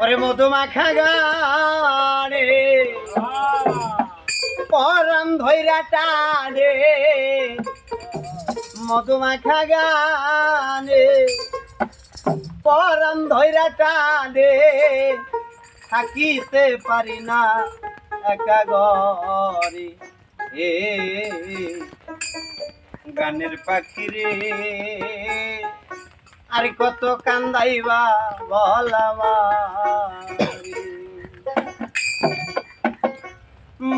ওরে মধুমাখা গানে, পরম ধৈরা টানে। মধুমাখা গানে, পরম ধৈরা টানে। থাকিতে পারি না একা ঘরে। এ গানের পাখি রে আর কত কান্দাইবা বলাবা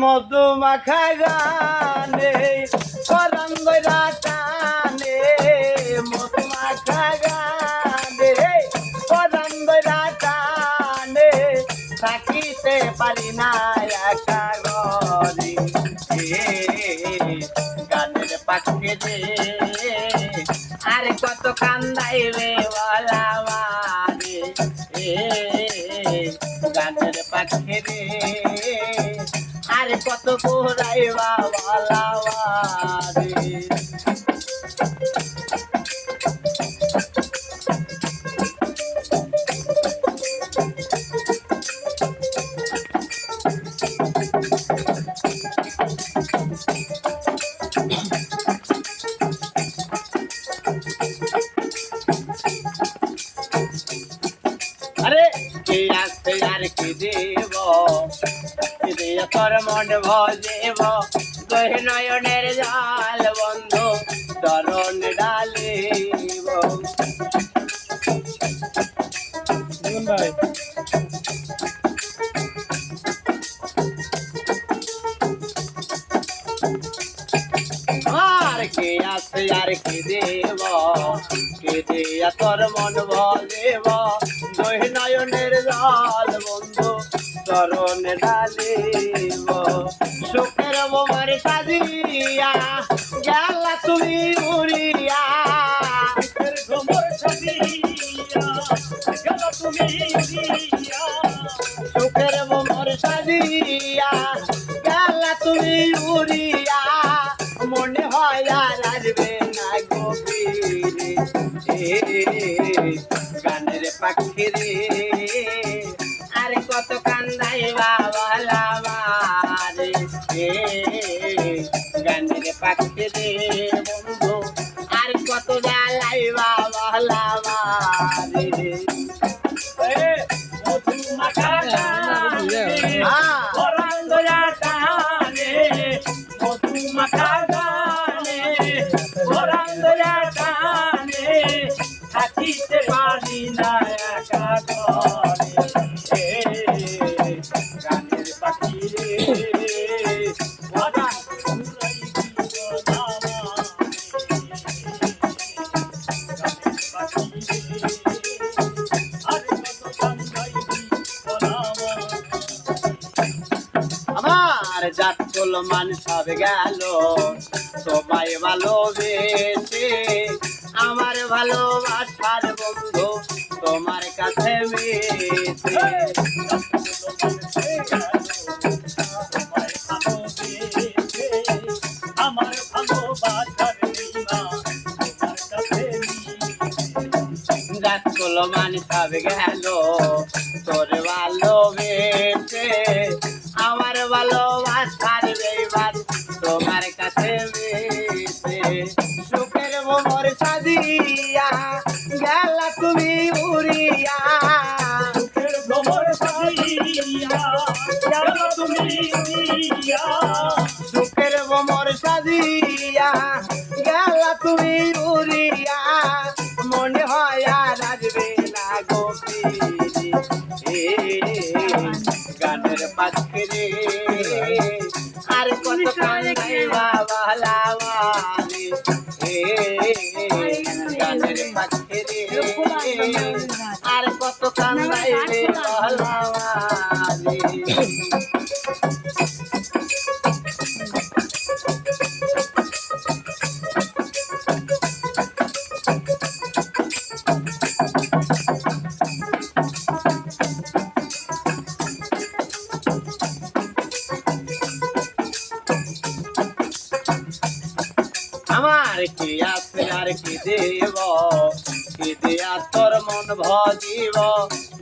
মধুমাখা গানে করন্দরা টানে। মধুমাখা গানে করন্দরা টানে। থাকিতে পারি না একা এ, গানের পাখি রে কান্দাইবে বলাবারে এ গানের পাখি রে। আর কত কোরাইবা বলা আরে আর কি দেব। হৃদয় মন ভজেব। দই নয়নের জাল বন্ধ তরণ ডালিব। কে আসতে আর কি দেব? কে দিয়া তোর মন ভজেব দই নয়নের জাল বন্ধু তরণ ডালিব সুখের বোমার সাজিয়া গানের পাখি রে আর কত কান্দাই বাবা লামারে এ, গানের পাখি রে বন্ধু আর কত জ্বালাই বাবা লামারে Ah. থাকিতে জাত কুল মান সব গেল। সবাই ভালোবেসে আমার ভালোবাসার বন্ধু তোমার কাছে মেয়েছে আমার ভালোবাসার বিনা তোমার কাছে জাত কুল মান সব গেল। গানের পাখি রে আর কত কান্দাই বাবা লাওয়ারে এ গানের পাখি রে আমার কি আছে আর কি দেব। কি দিয়া তোর মন ভজিব?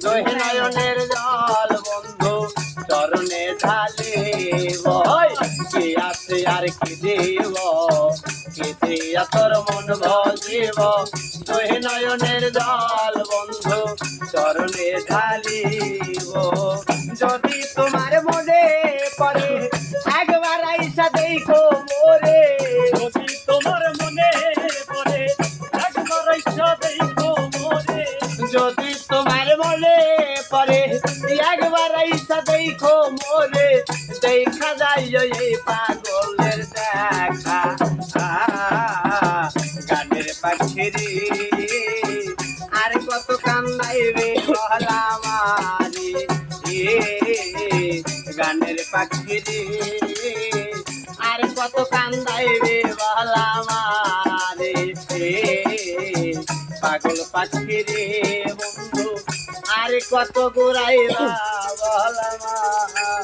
নহে নয়নের জল, বন্ধু, চরণে ঢালিব। কি আছে আর কি দিব। কি দিয়া তোর মন ভজিব? নহে নয়নের জল, বন্ধু, চরণে ঢালিব। পড়ে একবার আইসা দেখো মোরে, দেখা যায় এই পাগলের দেখা। গানের পাখিরি, আর কত কান্দাইবে গলা মারি। গানের পাখিরি, আর কত কান্দাইবে গলা মারি। পাগল পাখি রে বন্ধু আর কত গোড়াইবা বলা মা।